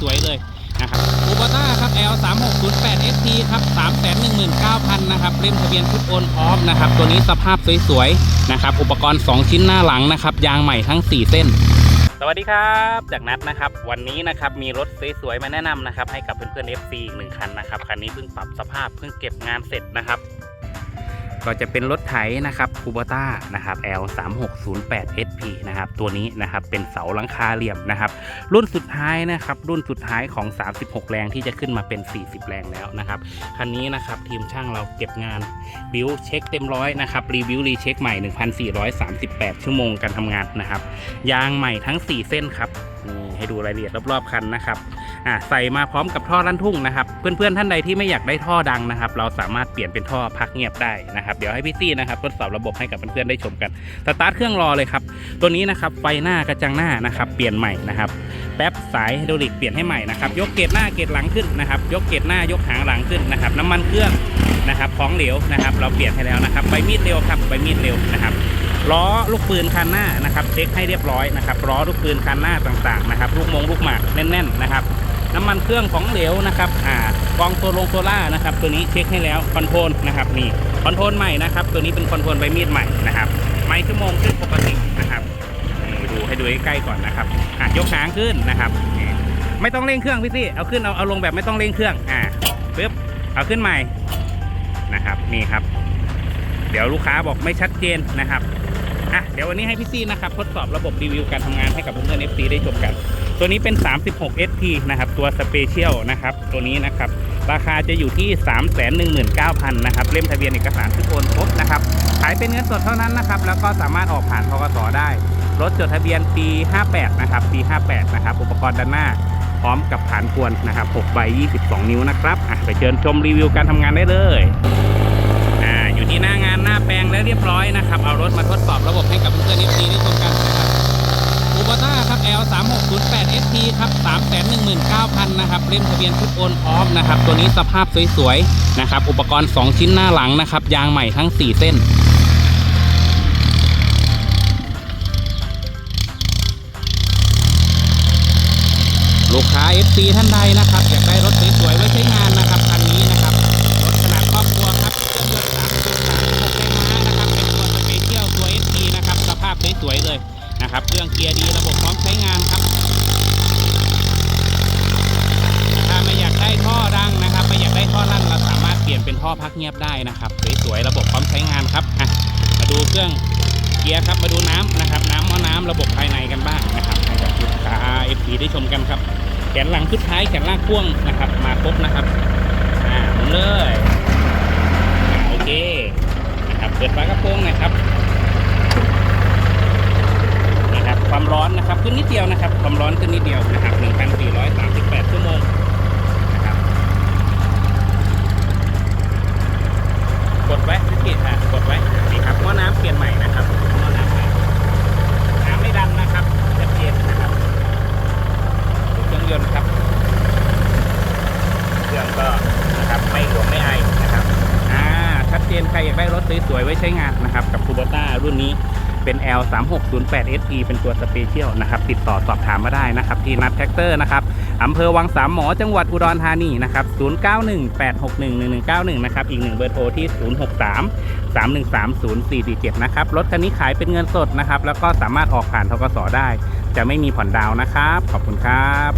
สวยเลยนะครับคูปต้าครับ L 3 6 0 8 ST ครับ3 1 9 0 0 0นะครับเล่มทะเบียนทุกโอนพร้อมนะครับ ตัวนี้สภาพสวยๆนะครับ อุปกรณ์ 2 ชิ้นหน้าหลังนะครับ ยางใหม่ทั้ง 4 เส้น สวัสดีครับจากนัดนะครับ วันนี้นะครับมีรถสวยๆมาแนะนำนะครับ ให้กับเพื่อนๆ FC อีกหนึ่งคันนะครับ คันนี้เพิ่งปรับสภาพเพิ่งเก็บงานเสร็จนะครับ ก็จะเป็นรถไถนะครับคูบต้านะครับ L 3 6 0 8 SP นะครับ ตัวนี้นะครับเป็นเสาหลังคาเหลี่ยมนะครับ รุ่นสุดท้ายนะครับ รุ่นสุดท้ายของ 36 แรงที่จะขึ้นมาเป็น 40 แรงแล้วนะครับ คันนี้นะครับทีมช่างเราเก็บงานบิวเช็คเต็มร้อยนะครับ รีวิวรีเช็คใหม่ 1,438 ชั่วโมงการทำงานนะครับ ยางใหม่ทั้ง 4 เส้นครับนี่ให้ดูรายละเอียดรอบๆคันนะครับ อ่าใส่มาพร้อมกับท่อลั่นทุ่งนะครับ เพื่อนๆท่านใดที่ไม่อยากได้ท่อดังนะครับ เราสามารถเปลี่ยนเป็นท่อพักเงียบได้นะครับ เดี๋ยวให้พี่ซี่นะครับทดสอบระบบให้กับเพื่อนๆได้ชมกันสตาร์ทเครื่องรอเลยครับตัวนี้นะครับไฟหน้ากระจังหน้านะครับ เปลี่ยนใหม่นะครับแป๊บสายไฮดรอลิกเปลี่ยนให้ใหม่นะครับยกเกจหน้าเกจหลังขึ้นนะครับ ยกเกจหน้ายกหางหลังขึ้นนะครับ น้ำมันเครื่องนะครับของเหลวนะครับ เราเปลี่ยนให้แล้วนะครับใบมีดเร็วครับใบมีดเร็วนะครับล้อลูกปืนคันหน้านะครับเช็คให้เรียบร้อยนะครับล้อลูกปืนคันหน้าต่างๆนะครับ ลูกมงลูกหมากแน่นๆนะครับ น้ำมันเครื่องของเหลวนะครับอ่ากองโซลงโซล่านะครับ ตัวนี้เช็คให้แล้วคอนโทรลนะครับนี่คอนโทรลใหม่นะครับ ตัวนี้เป็นคอนโทรลใบมีดใหม่นะครับไม้ชั่วโมงขึ้นปกตินะครับดูให้ดูใกล้ก่อนนะครับอะยกหางขึ้นนะครับ ไม่ต้องเร่งเครื่องพี่ซี่เอาขึ้นเอาเอาลงแบบไม่ต้องเร่งเครื่องอ่าปึ๊บเอาขึ้นใหม่นะครับนี่ครับ เดี๋ยวลูกค้าบอกไม่ชัดเจนนะครับ อะเดี๋ยววันนี้ให้พี่ซีนะครับทดสอบระบบรีวิวการทำงานให้กับเพื่อนๆ FC ได้ชมกัน ตัวนี้เป็น 36 SP นะครับ ตัวสเปเชียลนะครับ ตัวนี้นะครับ ราคาจะอยู่ที่ 319,000นะครับ เล่มทะเบียนเอกสารทุกโอนครบนะครับ ขายเป็นเงินสดเท่านั้นนะครับ แล้วก็สามารถออกผ่านทกสได้ รถจดทะเบียนปี 58 นะครับ ปี 58 นะครับ อุปกรณ์ด้านหน้าพร้อมกับฐานกวนนะครับ6ใบ22 นิ้วนะครับอะไปเชิญชมรีวิวการทำงานได้เลย อ่า อยู่ที่หน้างานหน้า แลงแล้วเรียบร้อยนะครับ เอารถมาทดสอบระบบให้กับเพื่อนๆ FC ได้ชมกันนะครับคูปต้าครับ L 3 6 0 8 SP ครับ3 1 9 0 0 0นะครับเล่มทะเบียนชุดโอนพร้อมนะครับ ตัวนี้สภาพสวยๆนะครับ อุปกรณ์ 2 ชิ้นหน้าหลังนะครับ ยางใหม่ทั้ง 4 เส้นลูกค้า FC ท่านใดนะครับ อยากได้รถสวยๆไว้ใช้งานนะครับ เครื่องเกีระบบพร้อมใช้งานครับ ถ้าไม่อยากได้ท่อดังนะครับ ไม่อยากได้ท่อลั่นเราสามารถเปลี่ยนเป็นท่อพักเงียบได้นะครับสวยๆระบบพร้อมใช้งานครับอะมาดูเครื่องเกียร์ครับมาดูน้ำนะครับน้ำหม้อน้ำระบบภายในกันบ้างนะครับให้กับลูกค้าเอฟได้ชมกันครับ แขนหลังชุดท้ายแขนลากพ่วงนะครับ มาครบนะครับอ่าเลยโอเคนะครับเปิดฝากระโปรงนะครับ นะ ความร้อนนะครับขึ้นนิดเดียวนะครับ ความร้อนขึ้นนิดเดียวนะครับ1,438ชั่วโมงนะครับกดไว้สังเกตค่ะกดไว้นี่ครับหม้อน้ำเปลี่ยนใหม่นะครับหม้อน้ำใหม่น้ำไม่ดันนะครับชัดเจนนะครับดูเครื่องยนต์ครับเครื่องก็นะครับไม่หลวมไม่ไอนะครับอ่าชัดเจนใครอยากได้รถสวยๆไว้ใช้งานนะครับ กับคูโบต้ารุ่นนี้ เป็น L 3 6 0 8 SP เป็นตัวสเปเชียลนะครับติดต่อสอบถามมาได้นะครับที่นัดแท็กเตอร์นะครับอำเภอวังสามหมอจังหวัดอุดรธานีนะครับ0918611191นะครับอีกหนึ่งเบอร์โทรที่ 063 313 0447นะครับรถคันนี้ขายเป็นเงินสดนะครับแล้วก็สามารถออกผ่านทกสได้ จะไม่มีผ่อนดาวนะครับ ขอบคุณครับ